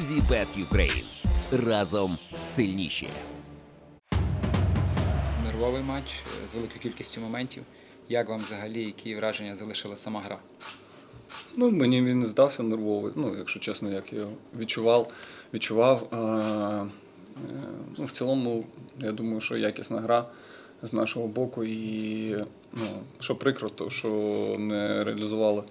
Вібет Юкрейн. Разом сильніші. Нервовий матч е, з великою кількістю моментів. Як вам взагалі, які враження залишила сама гра? Ну, мені він не здався нервовий. Ну, якщо чесно, як я його відчував, відчував. А, е, ну, в цілому, я думаю, що якісна гра з нашого боку. І ну, що прикро, то що не реалізували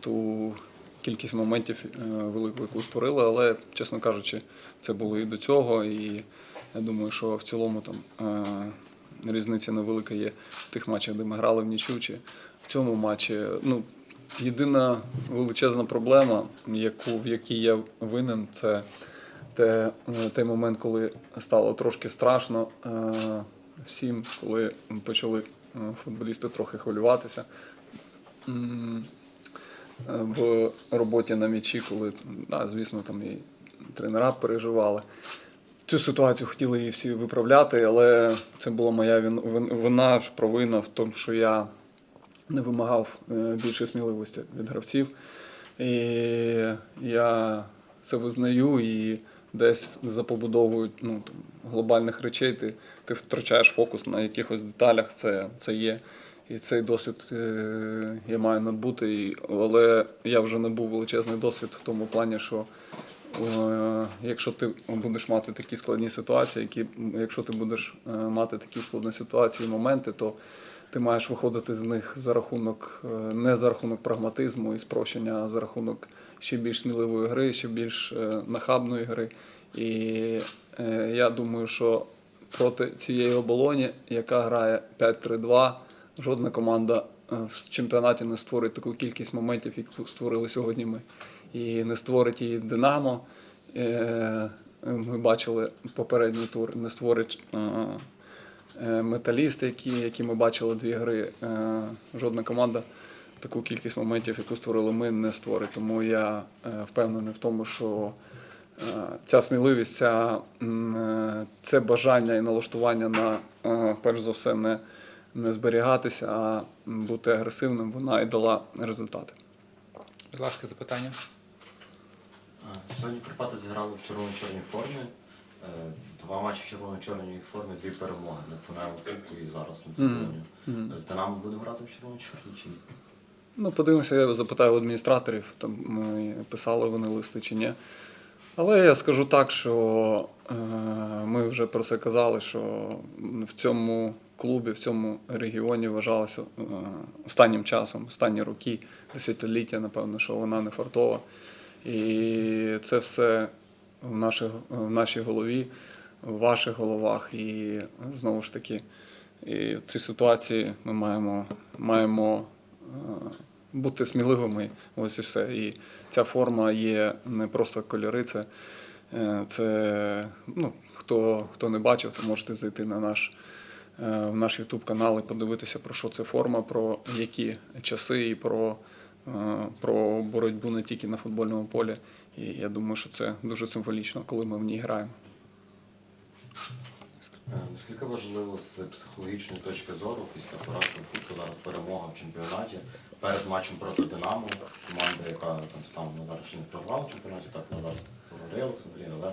ту кількість моментів е, велику, яку створили. Але, чесно кажучи, це було і до цього. І я думаю, що в цілому там е, різниця невелика є в тих матчах, де ми грали в нічю, чи в цьому матчі. Ну, Єдина величезна проблема, яку, в якій я винен, це те, е, той момент, коли стало трошки страшно всім, коли почали футболісти трохи хвилюватися. Е, В роботі на м'ячі, коли, да, звісно, там і тренера переживали. Цю ситуацію хотіли її всі виправляти, але це була моя вина, провина в тому, що я не вимагав е, більше сміливості від гравців. І я це визнаю і десь за побудовою ну, глобальних речей ти, ти втрачаєш фокус на якихось деталях, це, це є. І цей досвід е, я маю надбути. І, але я вже не був величезний досвід в тому плані, що е, якщо ти будеш мати такі складні ситуації, які, якщо ти будеш е, мати такі складні ситуації, моменти, то ти маєш виходити з них за рахунок не за рахунок прагматизму і спрощення, а за рахунок ще більш сміливої гри, ще більш нахабної гри. І я думаю, що проти цієї оболоні, яка грає 5-3-2, жодна команда е, в чемпіонаті не створить таку кількість моментів, яку створили сьогодні ми. І не створить її Динамо. Е, Ми бачили попередній тур, не створить е, е, металіст, які, які ми бачили дві гри. Жодна команда таку кількість моментів, яку створили ми, не створить. Тому я впевнений в тому, що ця сміливість, ця, це бажання і налаштування на перш за все не, не зберігатися, а бути агресивним, вона і дала результати. Будь ласка, запитання. Сьогодні Карпати зіграли в червоно-чорній формі. Е, Два матчі в червоно-чорній формі, дві перемоги. Не пунемо кубку і зараз на футболі. З Динамо будемо грати в червоно-чорній чи ні? Ну, подивимося, я запитаю у адміністраторів, там ми писали вони листи чи ні. Але я скажу так, що е, ми вже про це казали, що в цьому клубі, в цьому регіоні вважалося е, останнім часом, останні роки, десятиліття, напевно, що вона не фартова. І це все в, наших, в нашій голові, в ваших головах. І знову ж таки, і в цій ситуації ми маємо, маємо е, бути сміливими. Ось і все. І ця форма є не просто кольори, це, е, це ну, хто, хто не бачив, то можете зайти на наш. Е, В наш YouTube канал і подивитися, про що це форма, про які часи і про, е, про боротьбу не тільки на футбольному полі. І я думаю, що це дуже символічно, коли ми в ній граємо. Е, Наскільки важливо з психологічної точки зору після поразки Кубку зараз перемога в чемпіонаті перед матчем проти Динамо, команда, яка там станом на зараз ще не програла в чемпіонаті, так на зараз програє Олександрія, але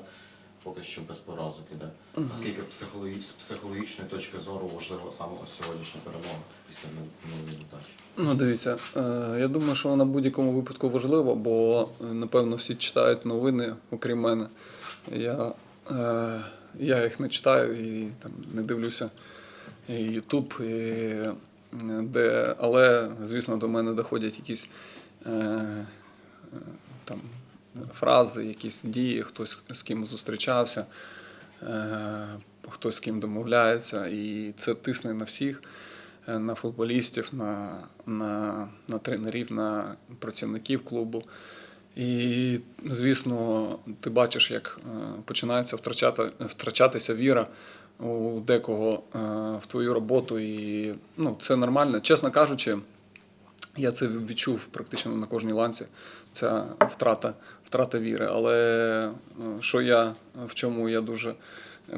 поки що без поразок іде. Наскільки психологі- з психологічної точки зору важлива саме ось сьогоднішня перемога після минулої невдачі? Ну, дивіться, е, я думаю, що вона в будь-якому випадку важлива, бо е, напевно всі читають новини, окрім мене. Я, е, я їх не читаю і там не дивлюся і YouTube, і, де, але, звісно, до мене доходять якісь е, е, там, фрази, якісь дії, хтось з ким зустрічався, е, хтось з ким домовляється, і це тисне на всіх е, на футболістів, на, на, на тренерів, на працівників клубу. І, звісно, ти бачиш, як е, починається втрачати, втрачатися віра у декого в твою роботу. І ну, це нормально. Чесно кажучи, я це відчув практично на кожній ланці. Ця втрата, втрата віри. Але е, що я в чому я дуже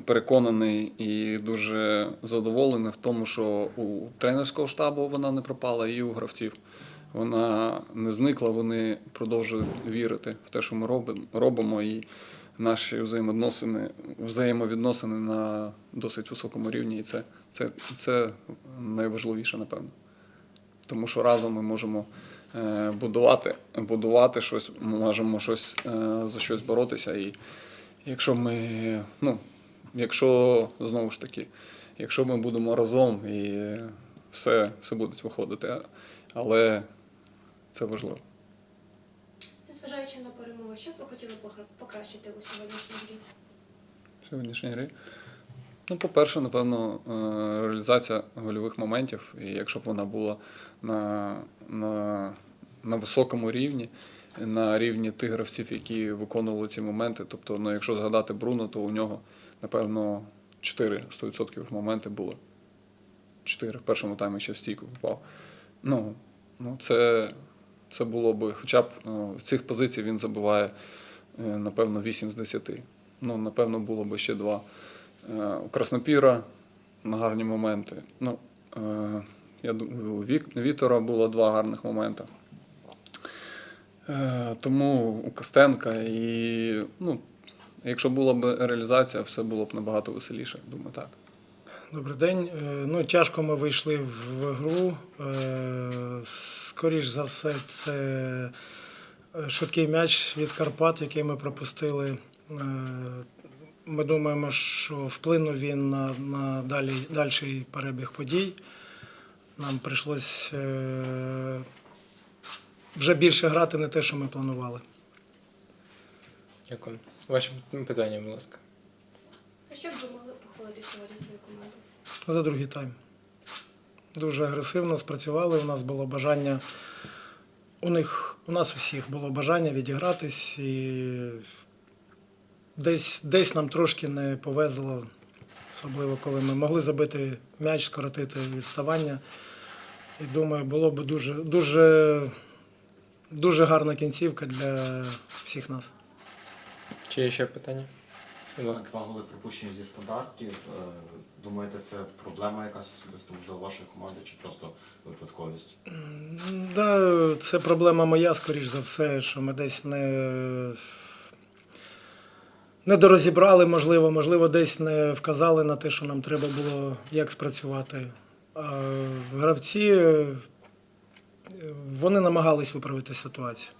переконаний і дуже задоволений в тому, що у тренерського штабу вона не пропала, і у гравців. вона не зникла, вони продовжують вірити в те, що ми робимо, робимо і наші взаємовідносини, взаємовідносини на досить високому рівні. І це, це, це найважливіше, напевно. Тому що разом ми можемо е, будувати, будувати щось, ми можемо щось е, за щось боротися. І якщо ми, ну, якщо знову ж таки, якщо ми будемо разом і все, все буде виходити, але це важливо. Незважаючи на перемогу, що б ви хотіли покращити у сьогоднішній грі? в сьогоднішній грі. Ну, по-перше, напевно, е, реалізація гольових моментів. І якщо б вона була на, на, на високому рівні. На рівні тих гравців, які виконували ці моменти. Тобто, ну, якщо згадати Бруно, то у нього, напевно, 4% моменти було. 4. В першому таймі ще в стійку впав. Ну, ну це це було би. Хоча б ну, в цих позиціях він забиває, е, напевно, 8 з 10. Ну, напевно, було б ще 2 Краснопіра на гарні моменти. Ну, е, я думаю, у Вітора було два гарних моменти. Е, Тому у Костенка і ну, якщо була б реалізація, все було б набагато веселіше, думаю, так. Добрий день. Е, Ну, тяжко ми вийшли в гру. Е, Скоріш за все, це е, швидкий м'яч від Карпат, який ми пропустили. Ми думаємо, що вплинув він на, на далі, дальший перебіг подій. Нам прийшлось е, вже більше грати, не те, що ми планували. Дякую. Ваші питання, будь ласка. За що б ви могли похвалити сьогодні свою команду? за другий тайм. Дуже агресивно спрацювали. У нас було бажання. У них, у нас усіх було бажання відігратись, і десь, десь нам трошки не повезло, особливо коли ми могли забити м'яч, скоротити відставання. І думаю, було б дуже, дуже, дуже гарна кінцівка для всіх нас. Чи є ще питання? Будь ласка. Два голи пропущені зі стандартів. Е, Думаєте, це проблема якась особисто, можливо, вашої команди чи просто випадковість? Да, це проблема моя, скоріш за все, що ми десь не, не дорозібрали, можливо, можливо, десь не вказали на те, що нам треба було як спрацювати. А гравці е, вони намагались виправити ситуацію.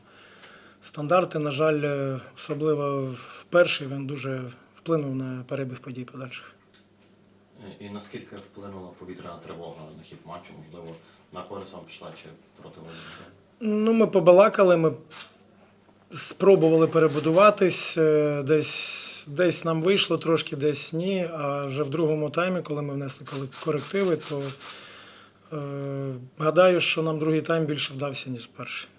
Стандарти, на жаль, е, особливо в перший, він дуже вплинув на перебіг подій подальших. Е, І наскільки вплинула повітряна тривога на хід матчу? Можливо, на користь вам пішла чи проти вас? Ну, ми побалакали, ми спробували перебудуватись. е, Десь, десь нам вийшло, трошки десь ні. А вже в другому таймі, коли ми внесли корективи, то е, гадаю, що нам другий тайм більше вдався, ніж перший.